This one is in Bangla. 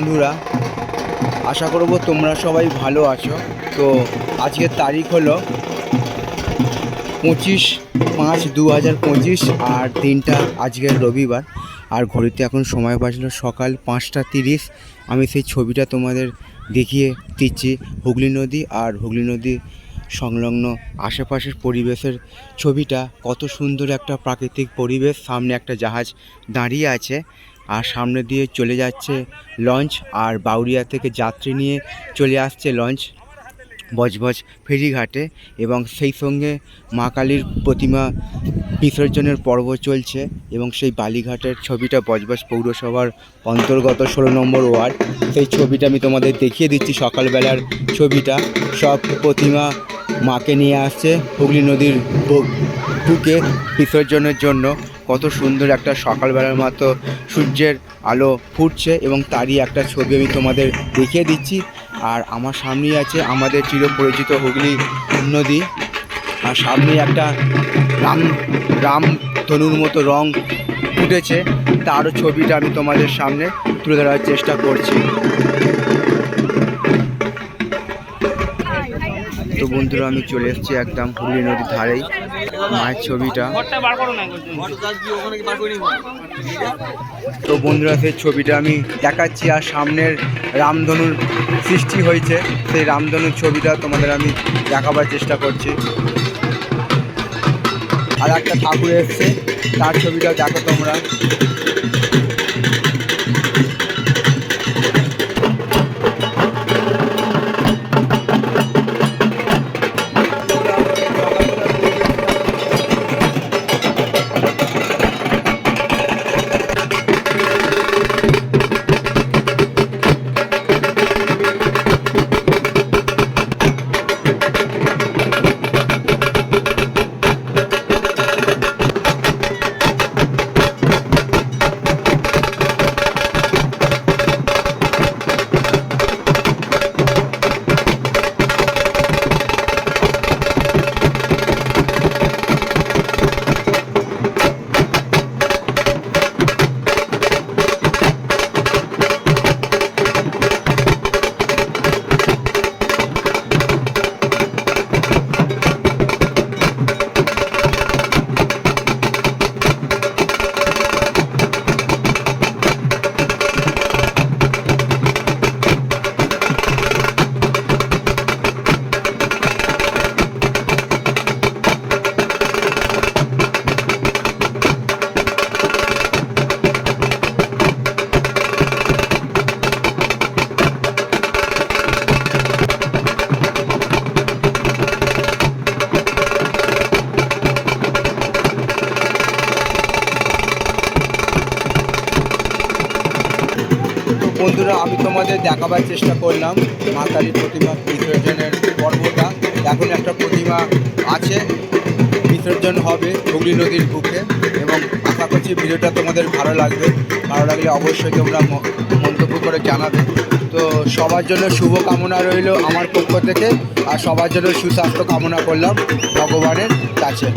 বন্ধুরা, আশা করব তোমরা সবাই ভালো আছো। তো আজকের তারিখ হলো পঁচিশ পাঁচ দু হাজার পঁচিশ আর দিনটা আজকের রবিবার। আর ঘড়িতে এখন সময় বাজলো সকাল পাঁচটা তিরিশ। আমি সেই ছবিটা তোমাদের দেখিয়ে দিচ্ছি। হুগলি নদী আর হুগলি নদী সংলগ্ন আশেপাশের পরিবেশের ছবিটা। কত সুন্দর একটা প্রাকৃতিক পরিবেশ। সামনে একটা জাহাজ দাঁড়িয়ে আছে। আর সামনে দিয়ে চলে যাচ্ছে লঞ্চ আর বাউরিয়া থেকে যাত্রী নিয়ে চলে আসছে লঞ্চ বজবজ ফেরিঘাটে এবং সেই সঙ্গে মা কালীর প্রতিমা বিসর্জনের পর্ব চলছে এবং সেই বালিঘাটের ছবিটা বজবজ পৌরসভার অন্তর্গত ষোলো নম্বর ওয়ার্ড। সেই ছবিটা আমি তোমাদের দেখিয়ে দিচ্ছি সকালবেলার ছবিটা। সব প্রতিমা মাকে নিয়ে আসছে হুগলি নদীর বুকে বিসর্জনের জন্য। কত সুন্দর একটা সকালবেলার মতো সূর্যের আলো ফুটছে এবং তারই একটা ছবি আমি তোমাদের দেখিয়ে দিচ্ছি। আর আমার সামনেই আছে আমাদের চিরপরিচিত হুগলি নদী। আর সামনে একটা রাম রাম ধনুর মতো রং ফুটেছে। তারও ছবিটা আমি তোমাদের সামনে তুলে ধরার চেষ্টা করছি। তো বন্ধুরা, আমি চলে এসেছি একদম হুগলি নদীর ধারেই। মায়ের ছবিটা। তো বন্ধুরা সেই ছবিটা আমি দেখাচ্ছি আর সামনের রামধনুর সৃষ্টি হয়েছে। সেই রামধনুর ছবিটা তোমাদের আমি দেখাবার চেষ্টা করছি। আর একটা ঠাকুর এসছে তার ছবিটা দেখো তোমরা। বন্ধুরা, আমি তোমাদের দেখাবার চেষ্টা করলাম মা কালীর প্রতিমা বিসর্জনের পর্বটা। এখন একটা প্রতিমা আছে, বিসর্জন হবে হুগলি নদীর বুকে এবং আশা করছি ভিডিওটা তোমাদের ভালো লাগবে। ভালো লাগলে অবশ্যই তোমরা মন্তব্য করে জানাবে। তো সবার জন্য শুভ কামনা রইল আমার পক্ষ থেকে, আর সবার জন্য সুস্বাস্থ্য কামনা করলাম ভগবানের কাছে।